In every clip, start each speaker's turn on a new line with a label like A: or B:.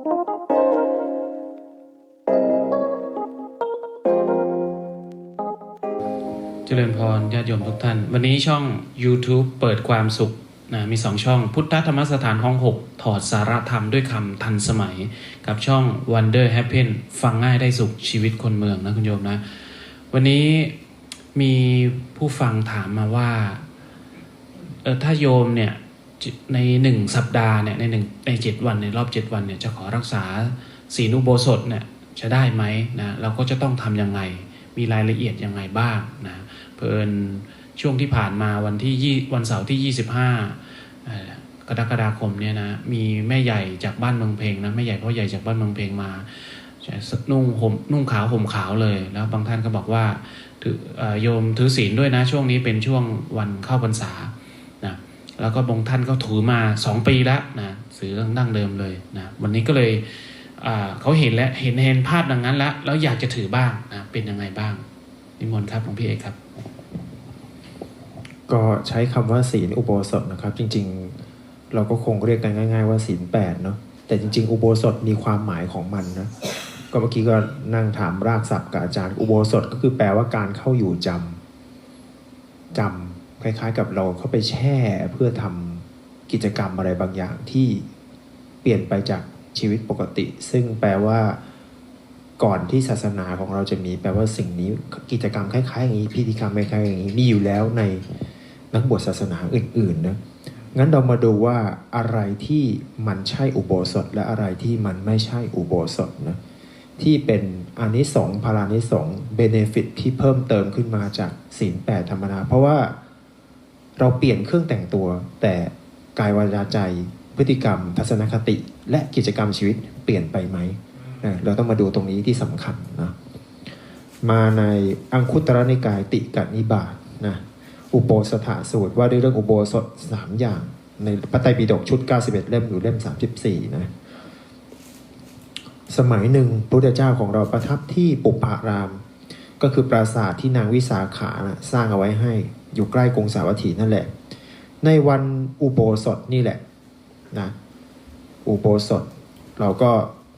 A: เจริญพรญาติโยมทุกท่าน วันนี้ช่อง YouTube เปิดความสุขนะมีสองช่อง พุทธธรรมสถานห้อง 6 ถอดสาระธรรมด้วยคำทันสมัย กับช่อง Wonder Happen ฟังง่ายได้สุขชีวิตคนเมืองนะคุณโยมนะ วันนี้มีผู้ฟังถามมาว่าเออถ้าโยมเนี่ย ในหนึ่งสัปดาห์เนี่ยในหนึ่งในเจ็ดวันในรอบเจ็ดวันเนี่ยจะขอรักษาศีลอุโบสถเนี่ยจะได้ไหมนะเราก็จะต้องทำยังไง มีรายละเอียดยังไงบ้างนะเพิ่นช่วงที่ผ่านมาวันที่ยี่วันเสาร์ที่ 25่กรกฎาคมเนี่ยนะมีแม่ใหญ่จากบ้านเมืองเพลงนะแม่ใหญ่พ่อใหญ่จากบ้านเมืองเพลงมาใส่นุ่งห่มนุ่งขาวห่มขาวเลยแล้วบางท่านก็บอกว่าโยมถือศีลด้วยนะช่วงนี้เป็นช่วงวันเข้าพรรษา แล้วก็บงท่านก็ถือมา 2 ปีแล้วนะสือดั้งเดิมเลยนะวันนี้ก็เลยเขาเห็นแล้วเห็นเห็นภาพดังนั้นแล้วแล้วอยากจะถือบ้างนะเป็นยังไงบ้างนิมนต์ครับหลวงพี่เอกครับ
B: ก็ใช้คำว่าศีลอุโบสถนะครับ จริง ๆ เราก็คงเรียกกันง่าย ๆ ว่าศีลแปดเนาะแต่จริง ๆ อุโบสถมีความหมายของมันนะก็เมื่อกี้ก็นั่งถามรากศัพท์กับอาจารย์อุโบสถก็คือแปลว่าการเข้าอยู่จำจำ คล้ายๆ กับเราเข้าไปแช่เพื่อทำกิจกรรมอะไรบางอย่างที่เปลี่ยนไปจากชีวิตปกติ ซึ่งแปลว่าก่อนที่ศาสนาของเราจะมี แปลว่าสิ่งนี้กิจกรรมคล้ายๆอย่างนี้พิธีกรรมคล้ายๆอย่างนี้มีอยู่แล้วในนักบวชศาสนาอื่นๆนะงั้นเรามาดูว่าอะไรที่มันใช่อุโบสถ และอะไรที่มันไม่ใช่อุโบสถนะที่เป็นอานิสงส์พารานิสงเบเนฟิตที่เพิ่มเติมขึ้นมาจากศีลแปดธรรมดาเพราะว่า เราเปลี่ยนเครื่องแต่งตัว แต่กายวาจาใจ พฤติกรรม ทัศนคติ และกิจกรรมชีวิตเปลี่ยนไปไหมนะเราต้องมาดูตรงนี้ที่สำคัญนะมาในอังคุตรนิกายติกนิบาตนะอุโบสถสูตรว่าด้วยเรื่องอุโบสถสามอย่างในพระไตรปิฎกชุด 91 เล่มอยู่เล่ม 34 นะ สมัยหนึ่งพระพุทธเจ้าของเราประทับที่ปุปาราม ก็คือปราสาทที่นางวิสาขานะสร้างเอาไว้ให้ อยู่ใกล้กรุงสาวัตถีนั่นแหละ ในวันอุโบสถนี่แหละนะอุโบสถ เราก็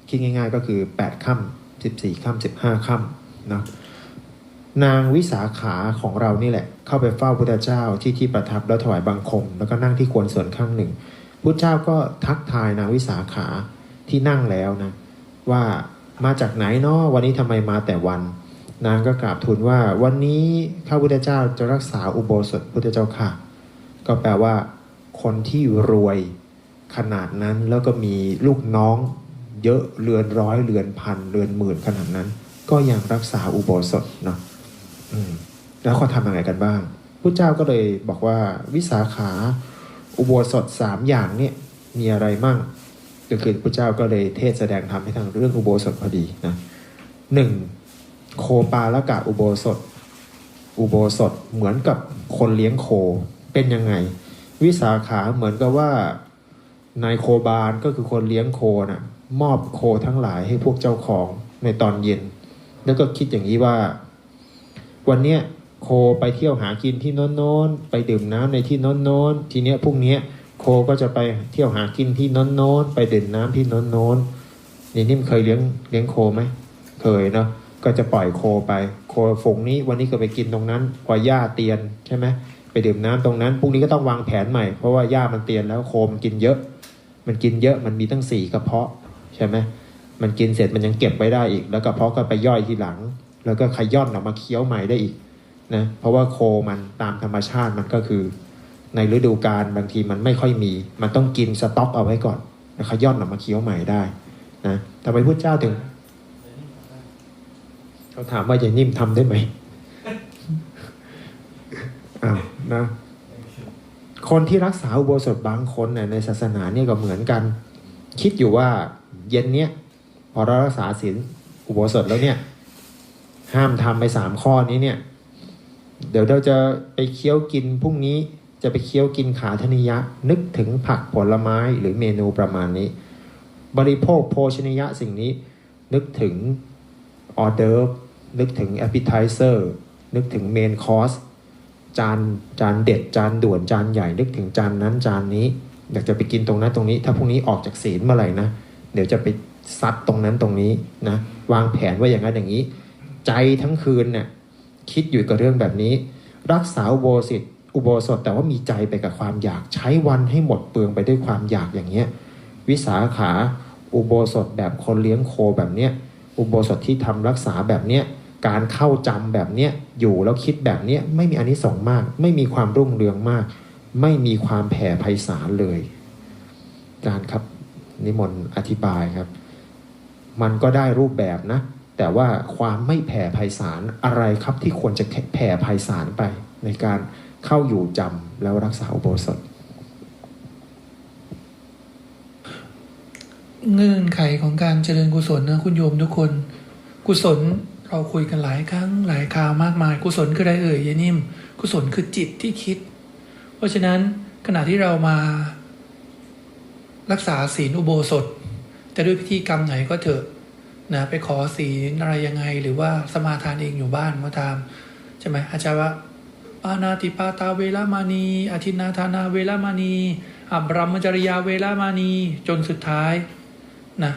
B: คิดง่าย ๆ ก็คือ 8ค่ำ14ค่ำ15ค่ำนะนางวิสาขาของเรานี่แหละ เข้าไปเฝ้าพุทธเจ้าที่ที่ประทับแล้วถวายบังคม แล้วก็นั่งที่ควรส่วนข้างหนึ่งพุทธเจ้าก็ทักทายนางวิสาขาที่นั่งแล้วนะว่ามาจากไหนเนาะวันนี้ทำไมมาแต่วัน นางก็กราบทูลว่า วันนี้ข้าพุทธเจ้าจะรักษาอุโบสถพุทธเจ้าค่ะ ก็แปลว่า คนที่รวยขนาดนั้นแล้วก็มีลูกน้องเยอะเรือนร้อยเรือนพันเรือนหมื่นขนาดนั้น ก็ยังรักษาอุโบสถเนาะแล้วเขาทำยังไงกันบ้างพระเจ้าก็เลยบอกว่าวิสาขาอุโบสถสามอย่างเนี่ยมีอะไรมั่งก็คือพระเจ้าก็เลยเทศแสดงธรรมให้ทางเรื่องอุโบสถพอดีนะหนึ่ง โคปาละกะอุโบสถ อุโบสถเหมือนกับคนเลี้ยงโคเป็นยังไง วิสาขาเหมือนกับว่านายโคบาลก็คือคนเลี้ยงโคน่ะมอบโคทั้งหลายให้พวกเจ้าของในตอนเย็น แล้วก็คิดอย่างนี้ว่า วันเนี้ยโคไปเที่ยวหากินที่โน้นโน้นไปดื่มน้ำในที่โน้นโน้นทีเนี้ยพรุ่งเนี้ยโคก็จะไปเที่ยวหากินที่โน้นโน้นไปดื่มน้ำที่โน้นโน้นนี่นิ่มเคยเลี้ยงเลี้ยงโคไหมเคยเนาะ ก็จะปล่อยโคไปโคฝูงนี้วันนี้ก็ไปกินตรงนั้น พอหญ้าเตียนใช่ไหมไปดื่มน้ำตรงนั้นพรุ่งนี้ก็ต้องวางแผนใหม่ เพราะว่าหญ้ามันเตียนแล้วโคมนกินเยอะ มันกินเยอะมันมีตั้งสี่กระเพาะใช่ไหมมันกินเสร็จมันยังเก็บไว้ได้อีก แล้วกระเพาะก็ไปย่อยทีหลัง แล้วก็ขย่อนออกมาเคี้ยวใหม่ได้อีกนะเพราะว่าโคมันตามธรรมชาติมันก็คือ ในฤดูกาลบางทีมันไม่ค่อยมี มันต้องกินสต็อกเอาไว้ก่อนแล้วขย่อนออกมาเคี้ยวใหม่ได้นะทำไมพุทธเจ้าถึง เขาถามว่ายายนิ่มทำได้ไหมอ้าวนะคนที่รักษาอุโบสถบางคนเนี่ยในศาสนาเนี่ยก็เหมือนกัน คิดอยู่ว่าเย็นเนี้ยพอเรารักษาศีลอุโบสถแล้วเนี่ย ห้ามทำไปสามข้อนี้เนี่ย เดี๋ยวเราจะไปเคี้ยวกินพรุ่งนี้จะไปเคี้ยวกินขาธนิยะ นึกถึงผักผลไม้หรือเมนูประมาณนี้ บริโภคโภชนิยะสิ่งนี้ นึกถึง ออเดอร์นึกถึงแอปเปิลไทเซอร์นึกถึงเมนคอร์สจานจานเด็ดจานด่วนจานใหญ่ นึกถึงจานนั้นจานนี้ อยากจะไปกินตรงนั้นตรงนี้ ถ้าพรุ่งนี้ออกจากศีลเมื่อไหร่นะ เดี๋ยวจะไปซัดตรงนั้นตรงนี้นะวางแผนว่าอย่างนั้นอย่างนี้ ใจทั้งคืนเนี่ยคิดอยู่กับเรื่องแบบนี้ รักษาอุโบสถอุโบสถแต่ว่ามีใจไปกับความอยากใช้วันให้หมดเปลืองไปด้วยความอยากอย่างเงี้ยวิสาขาอุโบสถแบบคนเลี้ยงโคแบบเนี้ย อุโบสถที่ทำรักษาแบบเนี้ยการเข้าจำแบบเนี้ยอยู่แล้วคิดแบบเนี้ยไม่มีอานิสงส์มาก ไม่มีความรุ่งเรืองมาก ไม่มีความแผ่ไพศาลเลยอาจารย์ครับ นิมนต์อธิบายครับ มันก็ได้รูปแบบนะ แต่ว่าความไม่แผ่ไพศาลอะไรครับที่ควรจะแผ่ไพศาลไป ในการเข้าอยู่จำแล้วรักษาอุโบสถ
C: เงื่อนไขของการเจริญกุศลนะคุณโยมทุกคน กุศลเราคุยกันหลายครั้งหลายคราวมากมาย กุศลคืออะไรเอ่ยยานิ่ม กุศลคือจิตที่คิด เพราะฉะนั้นขณะที่เรามารักษาศีลอุโบสถ จะด้วยพิธีกรรมไหนก็เถอะนะไปขอศีลอะไรยังไง หรือว่าสมาทานเองอยู่บ้านก็ตามใช่ไหมอาจารย์ว่าปานาติปาตาเวลามานีอาทินนาธานาเวลามานีอับรมจริยาเวลามานีจนสุดท้าย นะ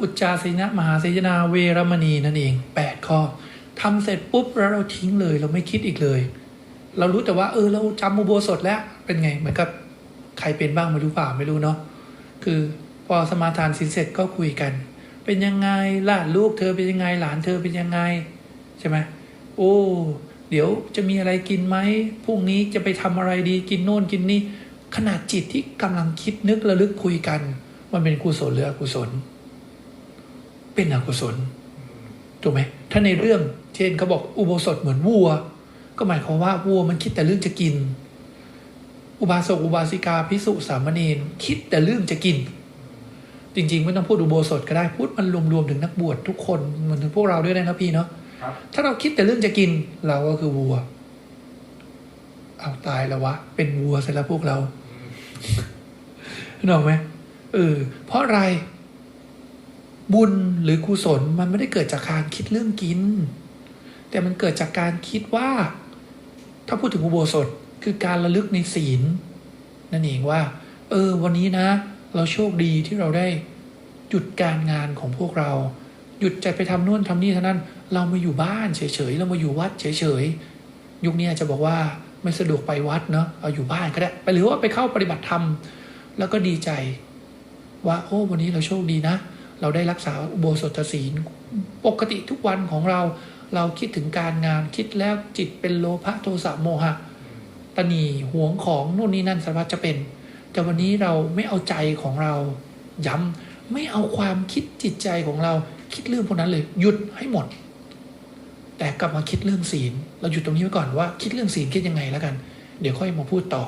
C: อุจจาสินะมหาเสยนาเวรมณีนั่นเองแปดข้อทำเสร็จปุ๊บแล้วเราทิ้งเลย เราไม่คิดอีกเลย เรารู้แต่ว่า เออ เราจำอุโบสถแล้วเป็นไง เหมือนกับใครเป็นบ้างไม่รู้เปล่าไม่รู้เนาะคือพอสมาทานสินเสร็จก็คุยกัน เป็นยังไงล่ะลูกเธอเป็นยังไงหลานเธอเป็นยังไง ใช่ไหมโอ้เดี๋ยวจะมีอะไรกินไหมพรุ่งนี้จะไปทำอะไรดีกินโน่นกินนี่ขนาดจิตที่กำลังคิดนึกระลึกคุยกัน มันเป็นกุศลหรืออกุศล เป็นอกุศลถูกไหมถ้าในเรื่อง เช่นเขาบอกอุโบสถเหมือนวัว ก็หมายความว่าวัวมันคิดแต่เรื่องจะกิน อุบาสกอุบาสิกาพิสุสามเณรคิดแต่เรื่องจะกิน จริงๆไม่ต้องพูดอุโบสถก็ได้พูดมันรวมๆถึงนักบวชทุกคนเหมันถึงพวกเราด้วยนะพี่เนาะถ้าเราคิดแต่เรื่องจะกินเราก็คือวัว เอาตายแล้ววะ เป็นวัวเสร็จแล้วพวกเรานึกออกไหม เออเพราะอะไร บุญหรือกุศลมันไม่ได้เกิดจากการคิดเรื่องกิน แต่มันเกิดจากการคิดว่า ถ้าพูดถึงอุโบสถคือการระลึกในศีล นั่นเองว่า เออ วันนี้นะ เราโชคดีที่เราได้หยุดการงานของพวกเรา หยุดจะไปทำนู่นทำนี่เท่านั้น เรามาอยู่บ้านเฉยๆเรามาอยู่วัดเฉยๆยุคนี้อาจจะบอกว่าไม่สะดวกไปวัดเนาะเอาอยู่บ้านก็ได้ไปหรือว่าไปเข้าปฏิบัติธรรมแล้วก็ดีใจ ว่าโอ้วันนี้เราโชคดีนะ เราได้รักษาอุโบสถศีล ปกติทุกวันของเราเราคิดถึงการงานคิดแล้วจิตเป็นโลภะโทสะโมหะตนีหวงของนู่นนี่นั่นสารพัดจะเป็น แต่วันนี้เราไม่เอาใจของเรา ย้ำไม่เอาความคิดจิตใจของเราคิดเรื่องพวกนั้นเลย หยุดให้หมด แต่กลับมาคิดเรื่องศีล เราหยุดตรงนี้ไว้ก่อนว่า คิดเรื่องศีลคิดยังไงแล้วกัน เดี๋ยวค่อยมาพูดต่อ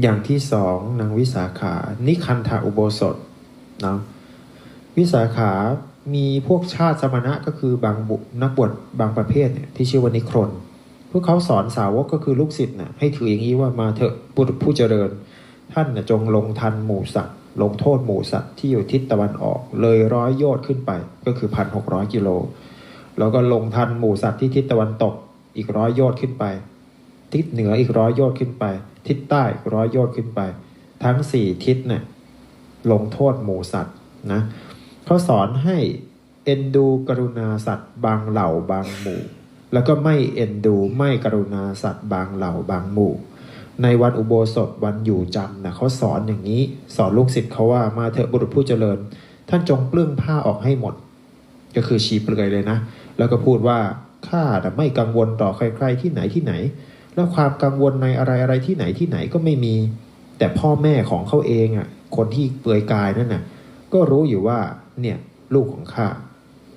B: อย่างที่สองนางวิสาขา นิคันธาอุโบสถนะวิสาขามีพวกชาติสมณะก็คือบางบุนักบวชบางประเภทเนี่ยที่ชื่อว่านิครนพวกเขาสอนสาวกก็คือลูกศิษย์น่ะให้ถืออย่างนี้ว่ามาเถอะบุตรผู้เจริญ ท่านน่ะจงลงทันหมู่สัตว์ ลงโทษหมู่สัตว์ที่อยู่ทิศตะวันออก เลยร้อยโยชน์ขึ้นไปก็คือพันหกร้อยกิโลแล้วก็ลงทันหมู่สัตว์ที่ทิศตะวันตกอีกร้อยโยชน์ขึ้นไป ทิศเหนืออีกร้อยโยชน์ขึ้นไป ทิศใต้ร้อยโยชน์ขึ้นไป ทั้งสี่ทิศเนี่ยลงโทษหมูสัตว์นะเขาสอนให้เอ็นดูกรุณาสัตว์ บางเหล่าบางหมู่ แล้วก็ไม่เอ็นดูไม่กรุณาสัตว์ บางเหล่าบางหมู่ ในวันอุโบสถวันอยู่จำนะเขาสอนอย่างนี้ สอนลูกศิษย์เขาว่ามาเถอะบุรุษผู้เจริญ ท่านจงเปลื้องผ้าออกให้หมด ก็คือชีเปลือยเลยนะ แล้วก็พูดว่าข้าน่ไม่กังวลต่อใครๆที่ไหนที่ไหน แล้วความกังวลในอะไรอะไรที่ไหนที่ไหนก็ไม่มี แต่พ่อแม่ของเขาเองอะ คนที่เปลือยกายนั่นน่ะ ก็รู้อยู่ว่า เนี่ยลูกของข้า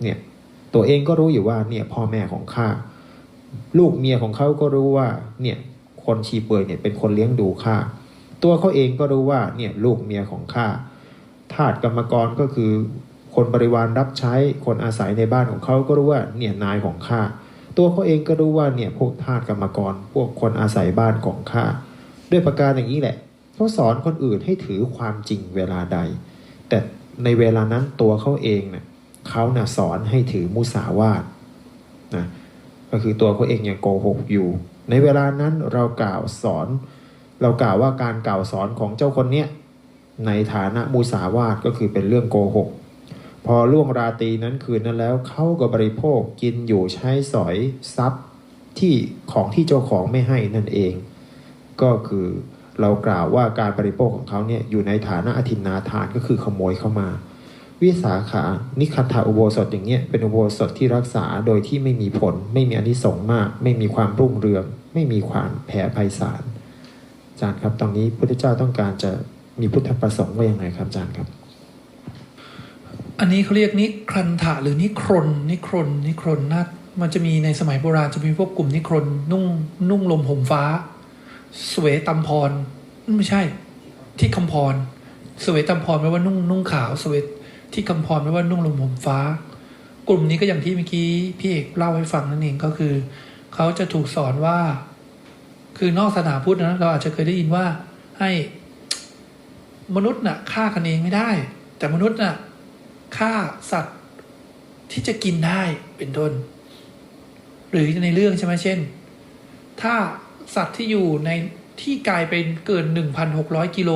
B: เนี่ย ตัวเองก็รู้อยู่ว่า เนี่ยพ่อแม่ของข้า ลูกเมียของเขาก็รู้ว่า เนี่ย คนชีเปลือยเนี่ยเป็นคนเลี้ยงดูข้า ตัวเขาเองก็รู้ว่า เนี่ยลูกเมียของข้า ทาสกรรมกรก็คือ คนบริวารรับใช้ คนอาศัยในบ้านของเขาก็รู้ว่า เนี่ยนายของข้า ตัวเขาเองก็รู้ว่าเนี่ยพวกทาสกรรมกร พวกคนอาศัยบ้านของข้าด้วยประการอย่างนี้แหละเขาสอนคนอื่นให้ถือความจริงเวลาใด แต่ในเวลานั้นตัวเขาเองเนะ่ยเขาน่ะสอนให้ถือมุสาวาทนะก็คือตัวเขาเองยังโกหกอยู่ ในเวลานั้นเรากล่าวสอน เรากล่าวว่าการกล่าวสอนของเจ้าคนเนี้ยในฐานะมูสาวาทก็คือเป็นเรื่องโกหก พอล่วงราตรีนั้นคืนนั้นแล้วเขาก็บริโภคกินอยู่ใช้สอยทรัพย์ที่ของที่เจ้าของไม่ให้นั่นเอง ก็คือเรากล่าวว่าการบริโภคของเขาเนี่ยอยู่ในฐานะอธินาทานก็คือขโมยเข้ามา วิสาขานิคันธาอุโบสถอย่างเงี้ยเป็นอุโบสถที่รักษาโดยที่ไม่มีผล ไม่มีอนิสงส์มาก ไม่มีความรุ่งเรือง ไม่มีความแผ่ไพศาลอาจารย์ครับตรงนี้พระพุทธเจ้าต้องการจะมีพุทธประสงค์ว่าอย่างไรครับอาจารย์ครับ
C: อันนี้เขาเรียกนิครันถะหรือนิครนนิครนนิครนนะมันจะมีในสมัยโบราณจะมีพวกกลุ่มนิครนนุ่งนุ่งลมห่มฟ้าสเวตัมพร ไม่ใช่ ที่คำพรสเวตัมพรแปลว่านุ่งนุ่งขาวสวตที่คำพรแปลว่านุ่งลมห่มฟ้า กลุ่มนี้ก็อย่างที่เมื่อกี้พี่เอกเล่าให้ฟังนั่นเองก็คือเขาจะถูกสอนว่า คือนอกศาสนาพุทธนะเราอาจจะเคยได้ยินว่าให้มนุษย์น่ะฆ่ากันเองไม่ได้ แต่มนุษย์น่ะ ฆ่าสัตว์ที่จะกินได้เป็นต้น หรือในเรื่องใช่ไหมเช่น ถ้าสัตว์ที่อยู่ในที่ไกลเป็นเกิน 1,600 กิโล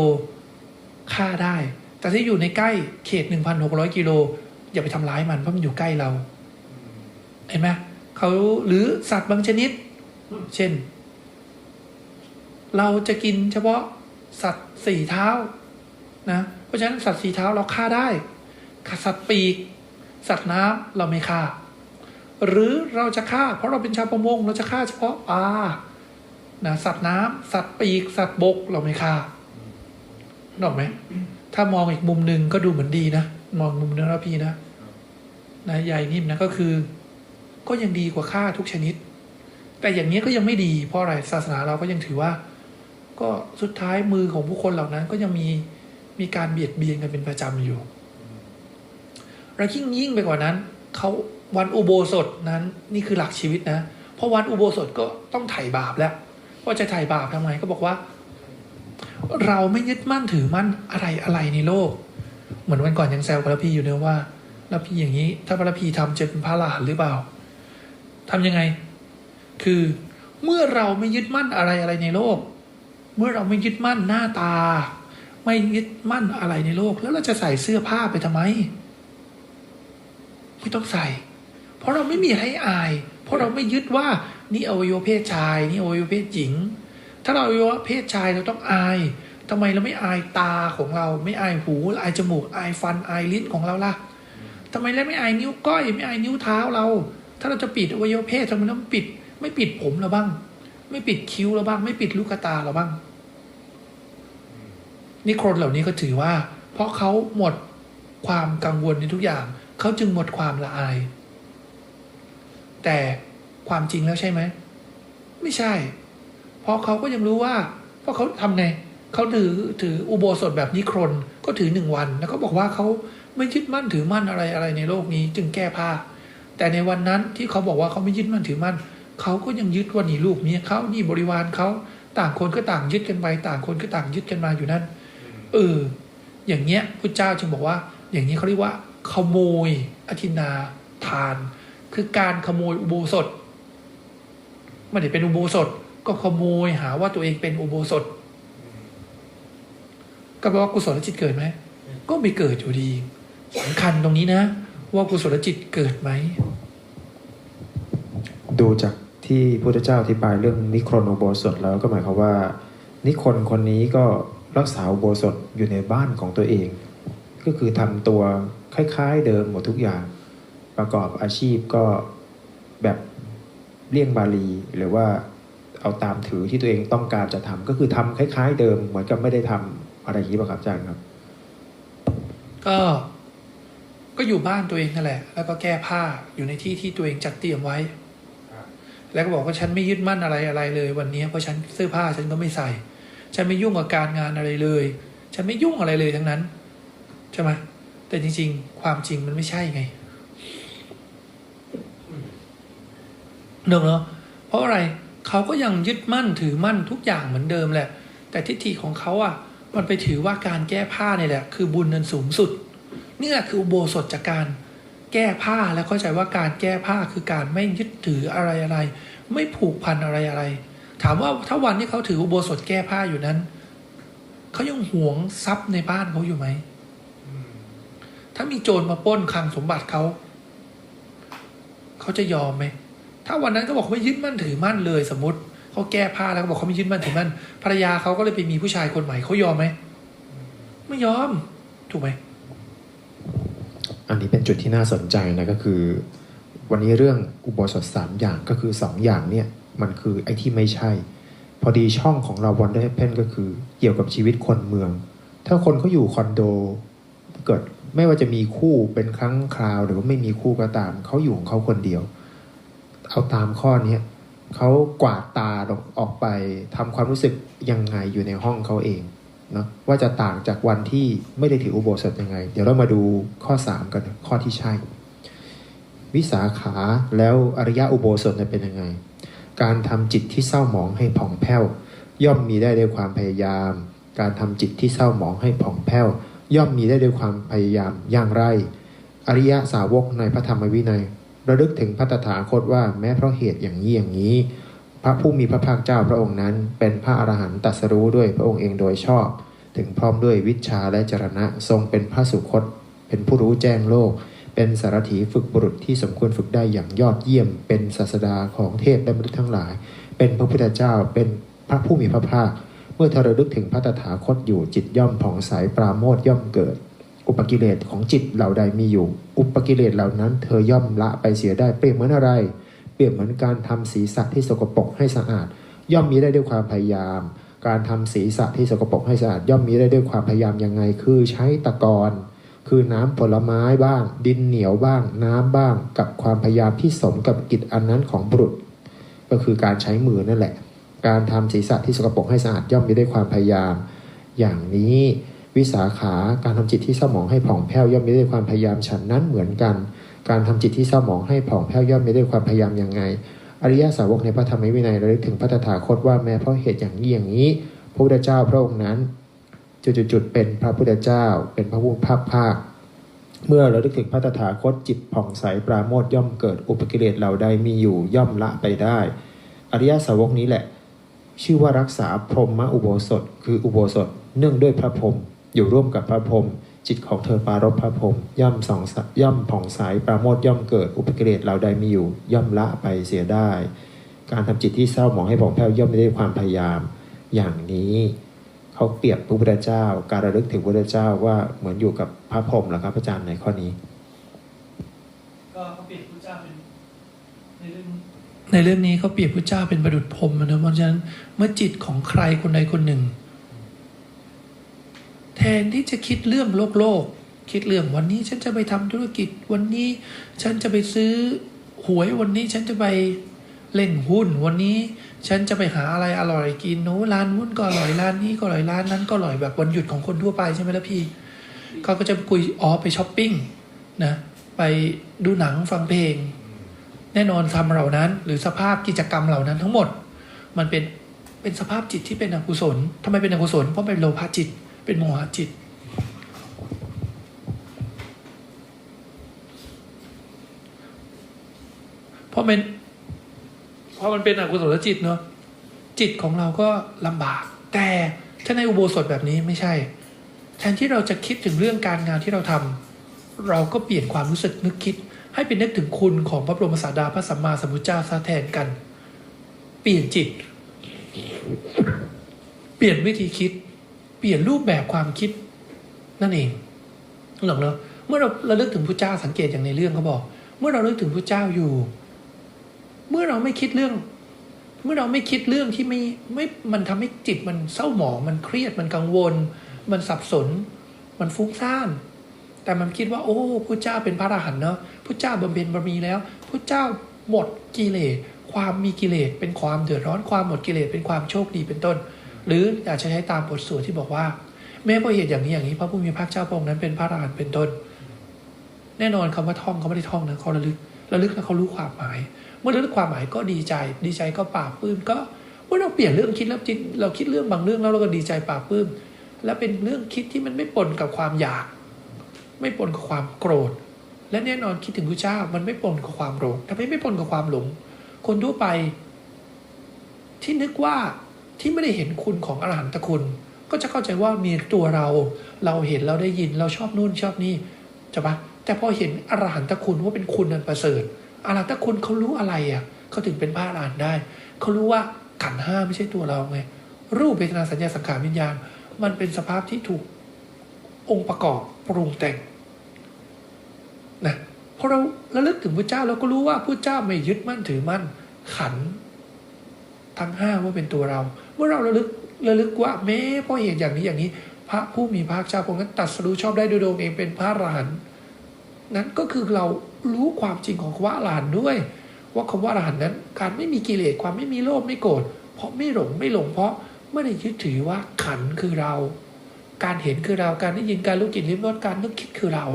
C: ฆ่าได้ แต่ที่อยู่ในใกล้เขต 1,600 กิโลอย่าไปทำร้ายมันเพราะมันอยู่ใกล้เรา เห็นไหมเขาหรือสัตว์บางชนิด เช่น เราจะกินเฉพาะสัตว์สี่เท้านะ เพราะฉะนั้นสัตว์สี่เท้าเราฆ่าได้ สัตว์ปีก สัตว์น้ำเราไม่ฆ่า หรือเราจะฆ่า เพราะเราเป็นชาวประมงเราจะฆ่าเฉพาะปลานะสัตว์น้ำสัตว์ปีก สัตว์บกเราไม่ฆ่านึกออกไหมถ้ามองอีกมุมหนึ่งก็ดูเหมือนดีนะมองมุมนึงแล้วพี่นะนะใหญ่นิ่มนะก็คือ ก็ยังดีกว่าฆ่าทุกชนิด แต่อย่างนี้ก็ยังไม่ดี เพราะอะไรศาสนาเราก็ยังถือว่า ก็สุดท้ายมือของผู้คนเหล่านั้นก็ยังมีมีการเบียดเบียนกันเป็นประจำอยู่ และยิ่งยิ่งไปกว่านั้นเขาวันอุโบสถนั้นนี่คือหลักชีวิตนะ เพราะวันอุโบสถก็ต้องไถ่บาปแล้ว ว่าจะไถ่บาปทำไงก็บอกว่า เราไม่ยึดมั่นถือมั่นอะไรอะไรในโลก เหมือนวันก่อนยังแซวกับระพีอยู่เนอะว่าระพีอย่างนี้ ถ้าพระพีทำจะเป็นพระอรหันหรือเปล่าทำยังไง คือเมื่อเราไม่ยึดมั่นอะไรอะไรในโลก เมื่อเราไม่ยึดมั่นหน้าตา ไม่ยึดมั่นอะไรในโลก แล้วเราจะใส่เสื้อผ้าไปทำไม ไม่ต้องใส่ เพราะเราไม่มีให้อาย เพราะเราไม่ยึดว่านี่อวัยวะเพศชาย นี่อวัยวะเพศหญิง ถ้าเราอวัยวะเพศชายเราต้องอายทำไมเราไม่อายตาของเรา ไม่อายหูอายจมูกอายฟันอายลิ้นของเราล่ะทำไมเราไม่อายนิ้วก้อยไม่อายนิ้วเท้าเรา ถ้าเราจะปิดอวัยวะเพศทำไมเราไม่ปิด ไม่ปิดผมเราบ้าง ไม่ปิดคิ้วเราบ้าง ไม่ปิดลูกตาเราบ้างนี่คนเหล่านี้ก็ถือว่า เพราะเขาหมดความกังวลในทุกอย่าง เขาจึงหมดความละอาย แต่ความจริงแล้วใช่ไหม ไม่ใช่ เพราะเขาก็ยังรู้ว่า เพราะเขาทำไงเขาถือถืออุโบสถแบบนิครนก็ถือหนึ่งวัน แล้วก็บอกว่าเขาไม่ยึดมั่นถือมั่นอะไรอะไรในโลกนี้ จึงแก้ผ้า แต่ในวันนั้นที่เขาบอกว่าเขาไม่ยึดมั่นถือมั่นเขาก็ยังยึดว่านี่ลูกเมียเขานี่บริวารเขาต่างคนก็ต่างยึดกันไปต่างคนก็ต่างยึดกันมาอยู่นั่นเอออย่างเงี้ยพุทธเจ้าจึงบอกว่า อย่างนี้เขาเรียกว่า ขโมยอธินาทาน คือการขโมยอุโบสถไม่ได้เป็นอุโบสถ ก็ขโมยหาว่าตัวเองเป็นอุโบสถ ก็แปลว่ากุศลจิตเกิดไหมก็ไม่เกิดอยู่ดีสำคัญตรงนี้นะ ว่ากุศลจิตเกิดไหม
B: ดูจากที่พระพุทธเจ้าอธิบายเรื่องนิครนอุโบสถแล้วก็หมายความว่า นิครนคนนี้ก็รักษาอุโบสถอยู่ในบ้านของตัวเอง ก็คือทำตัวคล้าย ๆ เดิมหมดทุกอย่าง ประกอบอาชีพก็แบบเลี่ยงบาลีหรือว่าเอาตามถือที่ตัวเองต้องการจะทำก็คือทำคล้าย ๆ เดิมเหมือนกับไม่ได้ทำอะไรอย่างนี้ป่ะครับอาจารย์ครับ
C: ก็ก็อยู่บ้านตัวเองนั่นแหละ แล้วก็แก้ผ้าอยู่ในที่ที่ตัวเองจัดเตรียมไว้ แล้วก็บอกว่าฉันไม่ยึดมั่นอะไรอะไรเลย วันนี้เพราะฉันเสื้อผ้าฉันก็ไม่ใส่ ฉันไม่ยุ่งกับการงานอะไรเลย ฉันไม่ยุ่งอะไรเลยทั้งนั้น ใช่ไหมแต่จริง ๆ ความจริงมันไม่ใช่ไงเนอะเนาะเพราะอะไรเขาก็ยังยึดมั่นถือมั่นทุกอย่างเหมือนเดิมแหละ แต่ทิฏฐิของเขาอะ มันไปถือว่าการแก้ผ้าเนี่ยแหละ คือบุญนันสูงสุด นี่แหละคืออุโบสถจากการแก้ผ้าแล้วเข้าใจว่าการแก้ผ้าคือการไม่ยึดถืออะไรอะไร ไม่ผูกพันอะไรอะไร ถามว่าถ้าวันที่เขาถืออุโบสถแก้ผ้าอยู่นั้นเขายังหวงทรัพย์ในบ้านเขาอยู่ไหม ถ้ามีโจรมาป้นคลังสมบัติเขา เขาจะยอมไหม ถ้าวันนั้นเขาบอกไม่ยึดมั่นถือมั่นเลยสมมติเขาแก้ผ้าแล้วบอกเขาไม่ยึดมั่นถือมั่นภรรยาเขาก็เลยไปมีผู้ชายคนใหม่เขายอมไหมไม่ยอม ถูกไหม
B: อันนี้เป็นจุดที่น่าสนใจนะก็คือ วันนี้เรื่องอุโบสถสามอย่างก็คือสองอย่างเนี่ยมันคือไอ้ที่ไม่ใช่ พอดีช่องของเราวันเดอร์เพนก็คือ เกี่ยวกับชีวิตคนเมือง ถ้าคนเขาอยู่คอนโดเกิด ไม่ว่าจะมีคู่เป็นครั้งคราว หรือว่าไม่มีคู่ก็ตาม เขาอยู่ของเขาคนเดียว เอาตามข้อเนี้ยเขากวาดตาออกไปทำความรู้สึกยังไงอยู่ในห้องเขาเองเนาะว่าจะต่างจากวันที่ไม่ได้ถืออุโบสถยังไง เดี๋ยวเรามาดูข้อ 3 กันข้อที่ใช่ วิสาขาแล้วอริยะอุโบสถเนี่ยเป็นยังไง การทำจิตที่เศร้าหมองให้ผ่องแผ้ว ย่อมมีได้ด้วยความพยายาม การทำจิตที่เศร้าหมองให้ผ่องแผ้ว ย่อมมีได้ด้วยความพยายามอย่างไร อริยสาวกในพระธรรมวินัย ระลึกถึงพระตถาคตว่าแม้เพราะเหตุอย่างนี้อย่างนี้ พระผู้มีพระภาคเจ้าพระองค์นั้น เป็นพระอรหันตตรัสรู้ด้วยพระองค์เองโดยชอบ ถึงพร้อมด้วยวิชาและจรณะทรงเป็นพระสุคต เป็นผู้รู้แจ้งโลก เป็นสารถีฝึกบุรุษที่สมควรฝึกได้อย่างยอดเยี่ยม เป็นศาสดาของเทพและมนุษย์ทั้งหลาย เป็นพระพุทธเจ้าเป็นพระผู้มีพระภาค เมื่อเธอระลึกถึงพระตถาคตอยู่จิตย่อมผ่องใสปราโมทย่อมเกิด อุปกิเลสของจิตเหล่าใดมีอยู่ อุปกิเลสเหล่านั้น เธอย่อมละไปเสียได้เปรียบเหมือนอะไร เปรียบเหมือนการทำศีรษะที่สกปรกให้สะอาด ย่อมมีได้ด้วยความพยายาม การทำศีรษะที่สกปรกให้สะอาด ย่อมมีได้ด้วยความพยายามยังไง คือใช้ตะกอนคือน้ำผลไม้บ้าง ดินเหนียวบ้าง น้ำบ้าง กับความพยายามที่สมกับกิจอันนั้นของบุรุษ ก็คือการใช้มือนั่นแหละ การทำศีรษะที่สกปรกให้สะอาดย่อมมีได้ความพยายาม อย่างนี้วิสาขาการทำจิตที่เศร้าหมองให้ผ่องแผ้วย่อมมีได้วยความพยายามฉันนั้นเหมือนกัน การทำจิตที่เศร้าหมองให้ผ่องแผ้วย่อมมีได้วยความพยายามอยังไง อริยสาวกในพระธรรมวินัยระลึกถึงพระตถาคตว่าแม้เพราะเหตุอย่างนี้อย่างนี้พระพุทธเจ้าพระองค์นั้นจุดๆๆเป็นพระพุทธเจ้า เป็นพระผู้ภาคภาค เมื่อเราลึกถึงพระตถาคตจิตผ่องใสปราโมทย์ย่อมเกิดอุปกิเลสเหล่าใดมีอยู่ย่อมละไปได้ อริยสาวกนี้แหละ ชื่อว่ารักษาพรหมอุโบสถ คืออุโบสถเนื่องด้วยพระพรหมอยู่ร่วมกับพระพรหมจิตของเธอปรารบพระพรหมย่อมสองย่อมผ่องใสปราโมทย่อมเกิดอุปกิเลสเหล่าใดมีอยู่ ย่อมละไปเสียได้ การทำจิตที่เศร้าหมองให้ผ่องแผ้วย่อมไม่ได้ความพยายาม อย่างนี้เขาเปรียบพระพุทธเจ้า การระลึกถึงพระพุทธเจ้าว่าเหมือนอยู่กับพระพรหมเหรอครับอาจารย์ในข้อนี้
C: ก็เขาเปรียบพระเจ้าเป็นในเรื่อง ในเรื่องนี้เขาเปรียบพระเจ้าเป็นประดุจพรมนะเพราะฉะนั้นเมื่อจิตของใครคนใดคนหนึ่ง แทนที่จะคิดเรื่องโลกโลก คิดเรื่องวันนี้ฉันจะไปทำธุรกิจ วันนี้ฉันจะไปซื้อหวยวันนี้ฉันจะไปเล่นหุ้น วันนี้ฉันจะไปหาอะไรอร่อยกินโน้ร้านหุ้นก็อร่อยร้านนี้ก็อร่อยร้านนั้นก็อร่อยแบบวันหยุดของคนทั่วไปใช่ไหมล่ะพี่เขาก็จะคุยอ๋อไปช้อปปิ้งนะไปดูหนังฟังเพลง แน่นอนทำเหล่านั้น หรือสภาพกิจกรรมเหล่านั้นทั้งหมด มันเป็นเป็นสภาพจิตที่เป็นอกุศลทำไมเป็นอกุศล เพราะเป็นโลภะจิต เป็นโมหะจิต เพราะมันเพราะมันเป็นอกุศลจิตเนาะจิตของเราก็ลำบาก แต่ถ้าในอุโบสถแบบนี้ไม่ใช่ แทนที่เราจะคิดถึงเรื่องการงานที่เราทำเราก็เปลี่ยนความรู้สึกนึกคิด ให้เป็นนึกถึงคุณของพระบรมศาดาพระสัมมาสัมพุทธเจ้าซะแทนกัน เปลี่ยนจิต เปลี่ยนวิธีคิด เปลี่ยนรูปแบบความคิด นั่นเองหรอกเนาะเมื่อเราเราเลิกถึงพระเจ้าสังเกตอย่างในเรื่องเขาบอก เมื่อเราเลิกถึงพระเจ้าอยู่ เมื่อเราไม่คิดเรื่อง เมื่อเราไม่คิดเรื่องที่ไม่ไม่มันทำให้จิตมันเศร้าหมองมันเครียดมันกังวล มันสับสน มันฟุ้งซ่าน แต่มันคิดว่า โอ้พระเจ้าเป็นพระอรหันต์เนาะพระเจ้าบำเพ็ญบารมีแล้วพระเจ้าหมดกิเลสความมีกิเลสเป็นความเดือดร้อนความหมดกิเลสเป็นความโชคดีเป็นต้น หรืออยากจะใช้ตามบทสวดที่บอกว่า แม้เพราะเหตุอย่างนี้อย่างนี้พระผู้มีพระเจ้าพระองค์นั้นเป็นพระอรหันต์เป็นต้น แน่นอนคำว่าท่องเขาไม่ได้ท่องนะเขาระลึกระลึกแล้วเขารู้ความหมาย เมื่อระลึกความหมายก็ดีใจ ดีใจก็ปราบปื้มก็เมื่อเราเปลี่ยนเรื่องคิดแล้วจิตเราคิดเรื่องบางเรื่องแล้วเราก็ดีใจปราบปื้มและเป็นเรื่องคิดที่มันไม่ปนกับความอยาก ไม่ปนกับความโกรธ และแน่นอนคิดถึงพระเจ้ามันไม่ปนกับความหลงทำไมไม่ปนกับความหลง คนทั่วไป ที่นึกว่าที่ไม่ได้เห็นคุณของอรหันตคุณ ก็จะเข้าใจว่ามีตัวเรา เราเห็นเราได้ยินเราชอบนู่นชอบนี่ใช่ปะแต่พอเห็นอรหันตคุณว่าเป็นคุณนันประเสริฐอรหันตคุณเขารู้อะไรอะเขาถึงเป็นพระอรหันต์ได้เขารู้ว่าขันห้าไม่ใช่ตัวเราไงรูปเวทนาสัญญาสังขารวิญญาณ มันเป็นสภาพที่ถูกองค์ประกอบ ปรุงแต่งนะพอเราระลึกถึงพระเจ้าเราก็รู้ว่าพระเจ้าไม่ยึดมั่นถือมั่น ขัน ทั้งห้าว่าเป็นตัวเรา เมื่อเราระลึกระลึกว่าแม้เพราะเหตุอย่างนี้อย่างนี้ พระผู้มีพระเจ้าพระองค์นั้นตัดสรู้ชอบได้โดยตรงเองเป็นพระอรหันต์นั้นก็คือเรารู้ความจริงของคำว่าอรหันต์ด้วย ว่าคำว่าอรหันต์นั้น การไม่มีกิเลสความไม่มีโลภไม่โกรธเพราะไม่หลงไม่หลงเพราะไม่ได้ยึดถือว่าขันคือเรา การเห็นคือเราการได้ยินการรู้กลิ่นลิ้มรสการนึกคิดคือเรา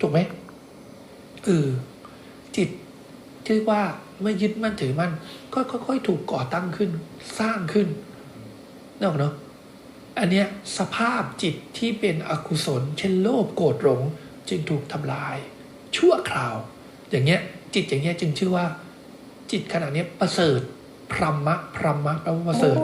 C: ถูกไหมเออจิตที่เรียกว่าไม่ยึดมั่นถือมั่นก็ค่อยๆถูกก่อตั้งขึ้น สร้างขึ้นนออกเนาะอันเนี้ยสภาพจิตที่เป็นอกุศล เช่นโลภโกรธหลงจึงถูกทำลาย ชั่วคราว อย่างเงี้ยจิตอย่างเงี้ยจึงชื่อว่า จิตขณะเนี้ยประเสริฐพรหมะพรหมะแปลว่าประเสริฐ